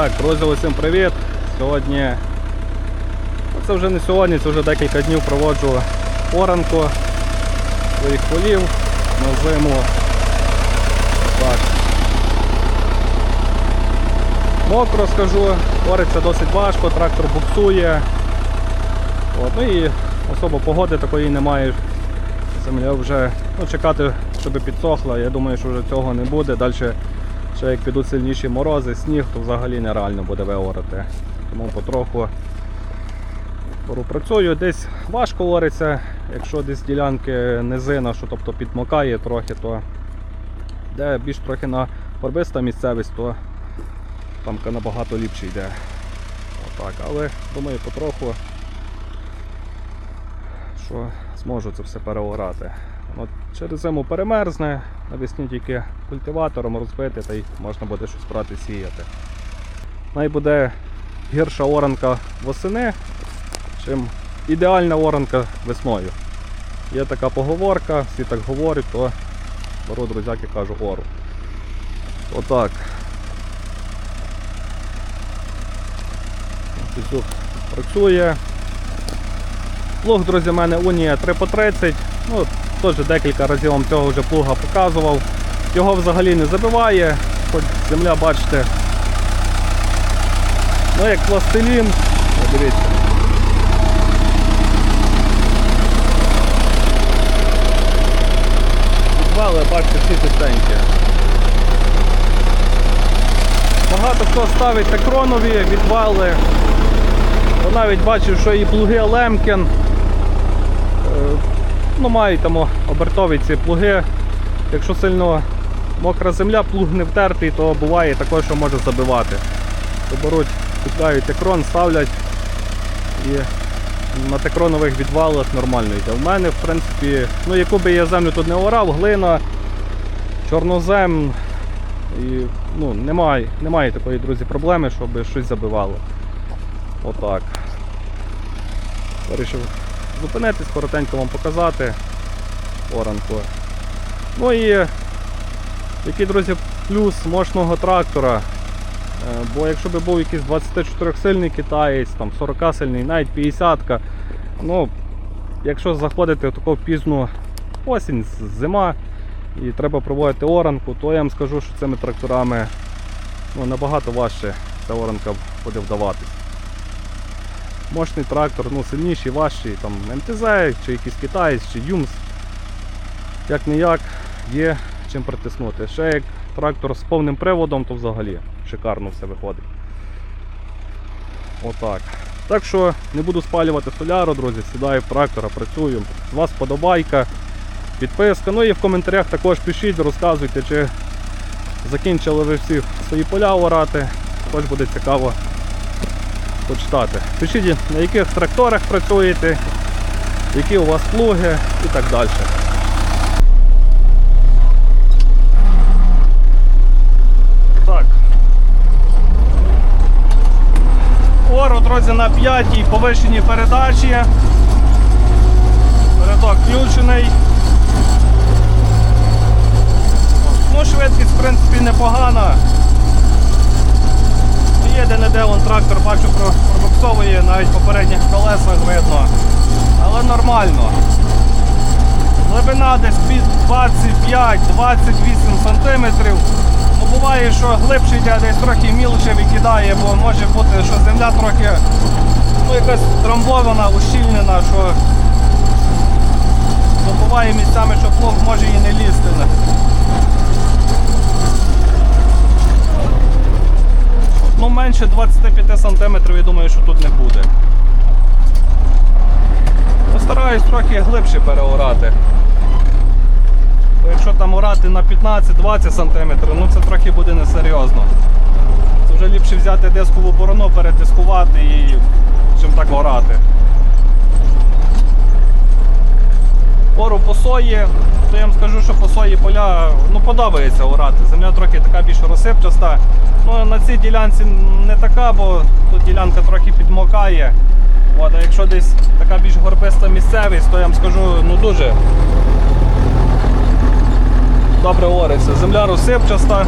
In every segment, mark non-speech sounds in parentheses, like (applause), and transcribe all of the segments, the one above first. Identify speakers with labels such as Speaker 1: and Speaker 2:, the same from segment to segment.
Speaker 1: Так, друзі, усім привіт. Сьогодні, ну, це вже не сьогодні, це вже декілька днів проводжу оранку своїх полів на зиму. Так. Мокро скажу, ориться досить важко, трактор буксує. От, ну і особо погоди такої немає. Земля вже ну, чекати, щоб підсохла, я думаю, що вже цього не буде. Далі ще як підуть сильніші морози, сніг, то взагалі нереально буде виорати. Тому потроху пору працюю. Десь важко ориться, якщо десь ділянки низина, що тобто підмокає трохи, то де більш трохи на горбиста місцевість, то там набагато ліпше йде. Отак. Але думаю, потроху що зможу це все переорати. От через зиму перемерзне, навесні тільки культиватором розбити та й можна буде щось брати сіяти. Най буде гірша оранка восени, чим ідеальна оранка весною. Є така поговорка, всі так говорять, то беру друзяки кажу ору. Отак. Пісюк працює. Плуг, друзі, у мене Унія 3 по 30. Ну, Теж декілька разів вам цього вже плуга показував. Його взагалі не забиває, хоч земля, бачите, ну як пластилін. О, дивіться. Підвали, бачите, всі чистенькі. Багато хто ставить текронові відвали. Навіть бачив, що і плуги Лемкін. Ну, мають там обертові ці плуги. Якщо сильно мокра земля, плуг не втертий, то буває також, що може забивати. То беруть, купляють текрон, ставлять і на текронових відвалах нормально йде. У мене, в принципі, ну яку би я землю тут не орав, глина, чорнозем. І ну, немає, немає такої, друзі, проблеми, щоб щось забивало. Отак. Вирішив зупинитись, коротенько вам показати оранку. Ну і який, друзі, плюс мощного трактора. Е, Бо якщо б був якийсь 24 сильний китаєць, там 40 сильний, навіть 50 ну, якщо заходити в таку пізну осінь, зима і треба проводити оранку, то я вам скажу, що цими тракторами ну, набагато важче ця оранка буде вдаватись. Мощний трактор, ну сильніший, важчий, там МТЗ, чи якийсь китаєць, чи Юмс. Як не як, є чим притиснути. Ще як трактор з повним приводом, то взагалі шикарно все виходить. Отак. Так що не буду спалювати соляру, друзі, сідаю в трактора, працюю. З вас подобайка, підписка. Ну і в коментарях також пишіть, розказуйте, чи закінчили ви всі свої поля орати. Також буде цікаво почитати. Пишіть, на яких тракторах працюєте, які у вас плуги і так далі. Так. Ору, друзі, на п'ятій повищеній передачі. Передок включений. Ну, швидкість, в принципі, непогана. Є де-не-де вон трактор бачу про- пробуксовує, навіть по передніх колесах видно. Але нормально. Глибина десь під 25-28 см. Ну, буває, що глибше йде, десь трохи мілше викидає, бо може бути, що земля трохи ну, якась трамбована, ущільнена, що ну, буває місцями, що плуг може і не лізти. Ну, менше 25 см, я думаю, що тут не буде. Постараюсь трохи глибше переорати. Бо якщо там орати на 15-20 см, ну це трохи буде несерйозно. Це вже ліпше взяти дискову борону, передискувати і чим так орати. Пору по сої, то я вам скажу, що по сої поля ну, подобається орати. Земля трохи така більш розсипчаста. Ну, на цій ділянці не така, бо тут ділянка трохи підмокає. От, а якщо десь така більш горбиста місцевість, то я вам скажу, ну дуже добре ориться. Земля розсипчаста.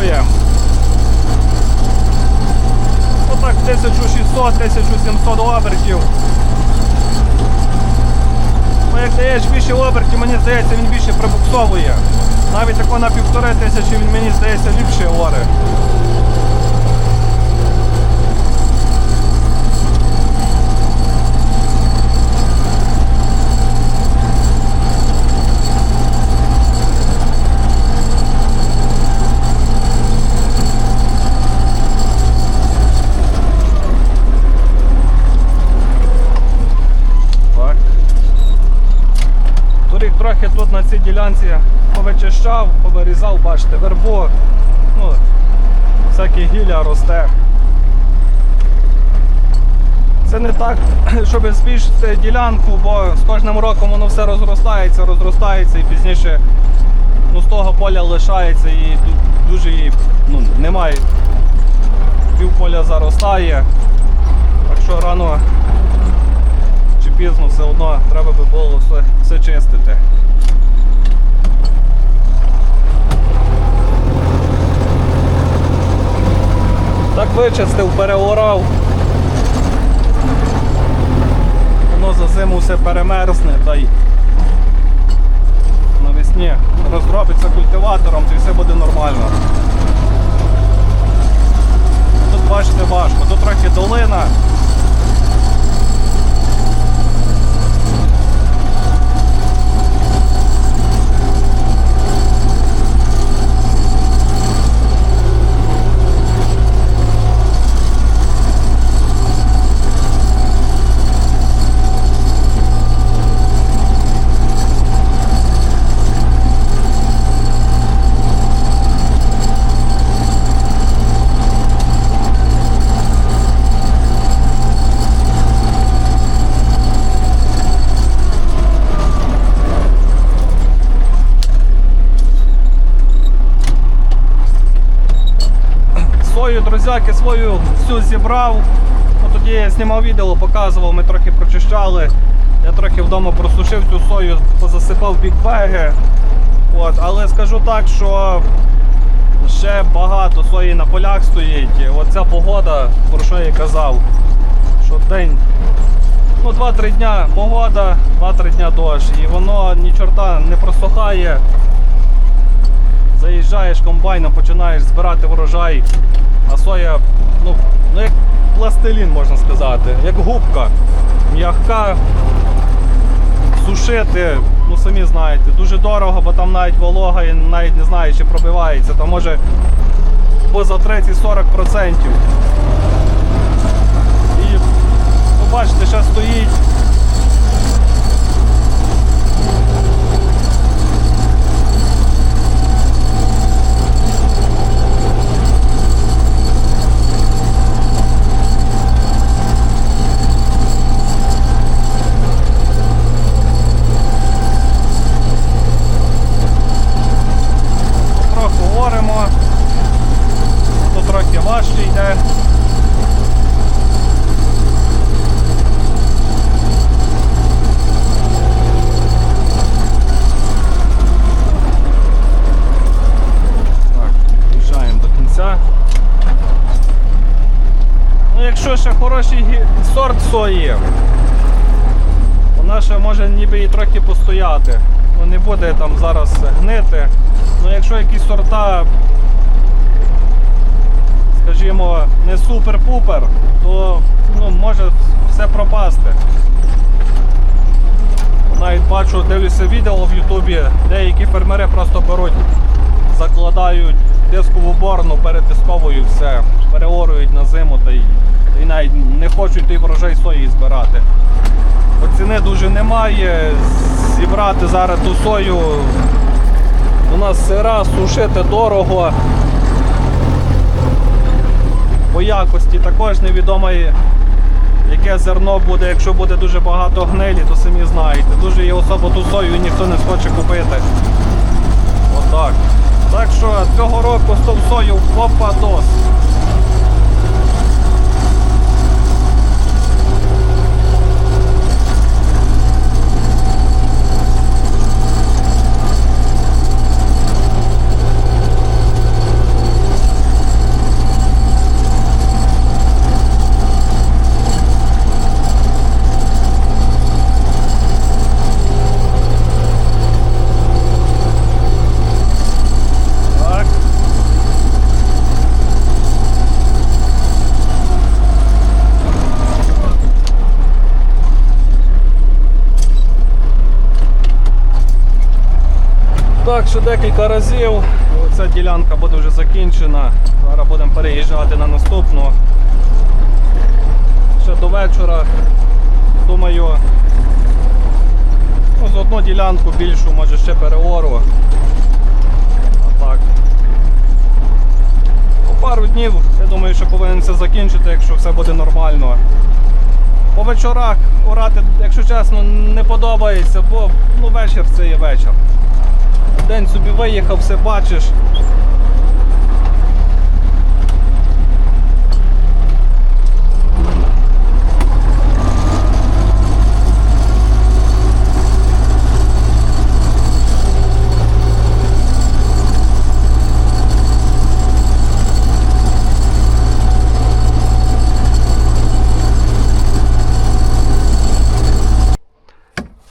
Speaker 1: Витягує. Отак 1600-1700 обертів. Ну, як даєш більше обертів, мені здається, він більше прибуксовує. Навіть тако на півтори тисячі він мені здається ліпше оре. Так. Торік трохи тут на цій ділянці повичищав, повирізав, бачите, вербу, ну, всякі гілля росте. Це не так, (clears throat) щоб збільшити ділянку, бо з кожним роком воно все розростається, розростається і пізніше ну, з того поля лишається і дуже її ну, немає. Півполя заростає. Так що рано чи пізно все одно треба би було все, все чистити. Так вичистив, переорав. Воно за зиму все перемерзне та й навесні розробиться культиватором, і все буде нормально. Тут бачите важко, тут трохи долина. Свою свою всю зібрав. Ну, тоді я знімав відео, показував, ми трохи прочищали. Я трохи вдома просушив цю сою, позасипав бікбеги. От, але скажу так, що ще багато сої на полях стоїть. Оця погода, про що я казав, що день, ну 2-3 дня погода, 2-3 дня дощ. І воно ні чорта не просохає. Заїжджаєш комбайном, починаєш збирати врожай, а ну, ну як пластилін можна сказати, як губка. М'ягка, сушити, ну самі знаєте, дуже дорого, бо там навіть волога, і навіть не знаю, чи пробивається, там може поза 30-40%. І ну, бачите, ще стоїть. Трохи оремо, то трохи важче йде. Так, доїжджаємо до кінця. Ну, якщо ще хороший сорт сої, вона ще може ніби і трохи постояти. Ну, не буде там зараз гнити. Ну якщо якісь сорта, скажімо, не супер-пупер, то ну, може все пропасти. Навіть бачу, дивлюся відео в Ютубі, деякі фермери просто беруть, закладають дискову борну перед дисковою все, переорюють на зиму та й, і навіть не хочуть той врожай сої збирати. Бо ціни дуже немає. Зібрати зараз ту сою у нас сира, сушити дорого. По якості також невідомо, яке зерно буде, якщо буде дуже багато гнилі, то самі знаєте. Дуже її особо ту сою і ніхто не схоче купити. Отак. Так що цього року з сою попадос. Так, ще декілька разів. І Оця ділянка буде вже закінчена. Зараз будемо переїжджати на наступну. Ще до вечора. Думаю, ну, з одну ділянку більшу, може ще переору. А так. По пару днів, я думаю, що повинен це закінчити, якщо все буде нормально. По вечорах орати, якщо чесно, не подобається, бо ну, вечір це є вечір. День собі виїхав, все бачиш.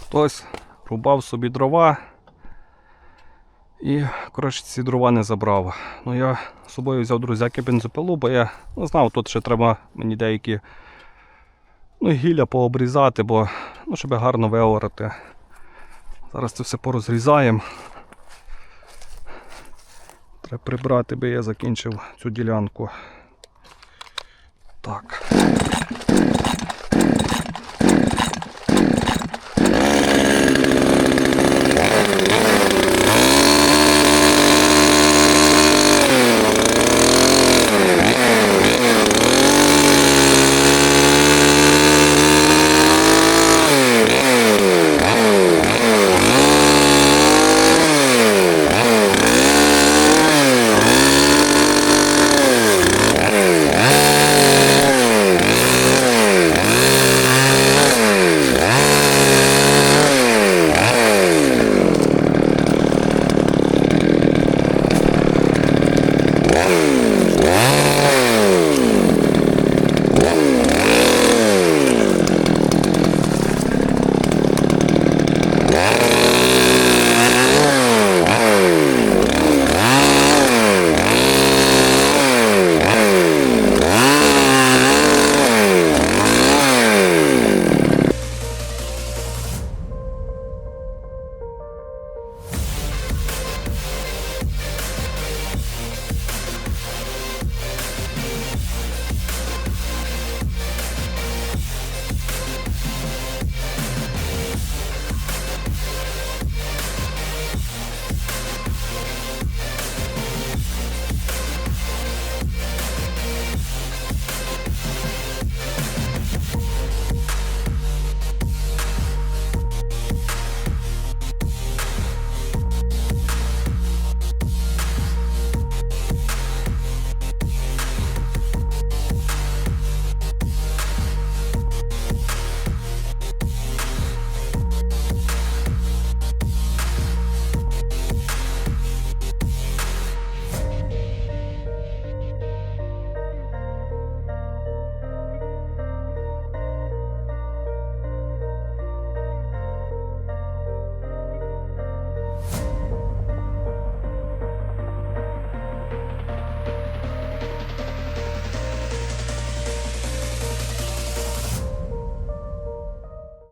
Speaker 1: Хтось рубав собі дрова і, коротше, ці дрова не забрав. Ну, я з собою взяв друзяки бензопилу, бо я ну, знав, тут ще треба мені деякі ну, гілля пообрізати, бо ну, щоб гарно виорати. Зараз це все порозрізаємо. Треба прибрати, би я закінчив цю ділянку. Так.